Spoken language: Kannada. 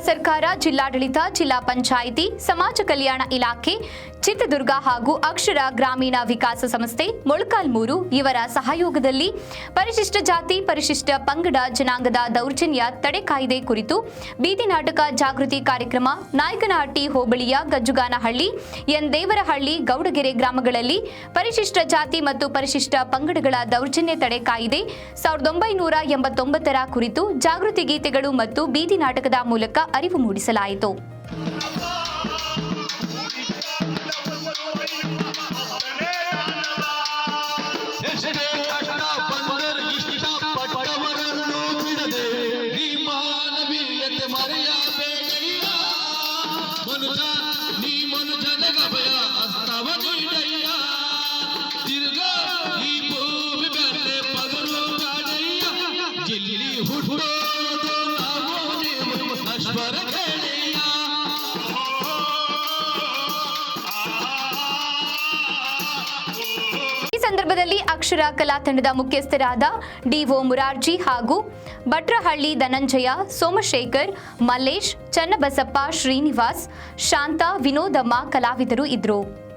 ಜಿಲ್ಲಾಡಳಿತ, ಜಿಲ್ಲಾ ಪಂಚಾಯಿತಿ, ಸಮಾಜ ಕಲ್ಯಾಣ ಇಲಾಖೆ, ಚಿತ್ರದುರ್ಗ ಹಾಗೂ ಅಕ್ಷರ ಗ್ರಾಮೀಣ ವಿಕಾಸ ಸಂಸ್ಥೆ, ಮೊಳಕಾಲ್ಮೂರು ಇವರ ಸಹಯೋಗದಲ್ಲಿ ಪರಿಶಿಷ್ಟ ಜಾತಿ, ಪರಿಶಿಷ್ಟ ಪಂಗಡ ಜನಾಂಗದ ದೌರ್ಜನ್ಯ ತಡೆ ಕಾಯ್ದೆ ಕುರಿತು ಬೀದಿ ನಾಟಕ ಜಾಗೃತಿ ಕಾರ್ಯಕ್ರಮ ನಾಯಕನಹಟ್ಟಿ ಹೋಬಳಿಯ ಗಜ್ಜುಗಾನಹಳ್ಳಿ ಎನ್ ದೇವರಹಳ್ಳಿ ಗೌಡಗೆರೆ ಗ್ರಾಮಗಳಲ್ಲಿ ಪರಿಶಿಷ್ಟ ಜಾತಿ ಮತ್ತು ಪರಿಶಿಷ್ಟ ಪಂಗಡಗಳ ದೌರ್ಜನ್ಯ ತಡೆ ಕಾಯ್ದೆ ಸಾವಿರದ ಒಂಬೈನೂರ ಎಂಬತ್ತೊಂಬತ್ತರ ಕುರಿತು ಜಾಗೃತಿ ಗೀತೆಗಳು ಮತ್ತು ಬೀದಿ ನಾಟಕದ ಮೂಲಕ ಅರಿವು ಮೂಡಿಸಲಾಯಿತು ಎಷ್ಟೇ ಸಂದರ್ಭದಲ್ಲಿ ಅಕ್ಷರ ಕಲಾ ತಂಡದ ಮುಖ್ಯಸ್ಥರಾದ ಡಿಒ ಮುರಾರ್ಜಿ ಹಾಗೂ ಭಟ್ರಹಳ್ಳಿ ಧನಂಜಯ, ಸೋಮಶೇಖರ್, ಮಲ್ಲೇಶ್, ಚನ್ನಬಸಪ್ಪ ಶ್ರೀನಿವಾಸ್, ಶಾಂತಾ, ವಿನೋದಮ್ಮ ಕಲಾವಿದರು ಇದ್ದರು.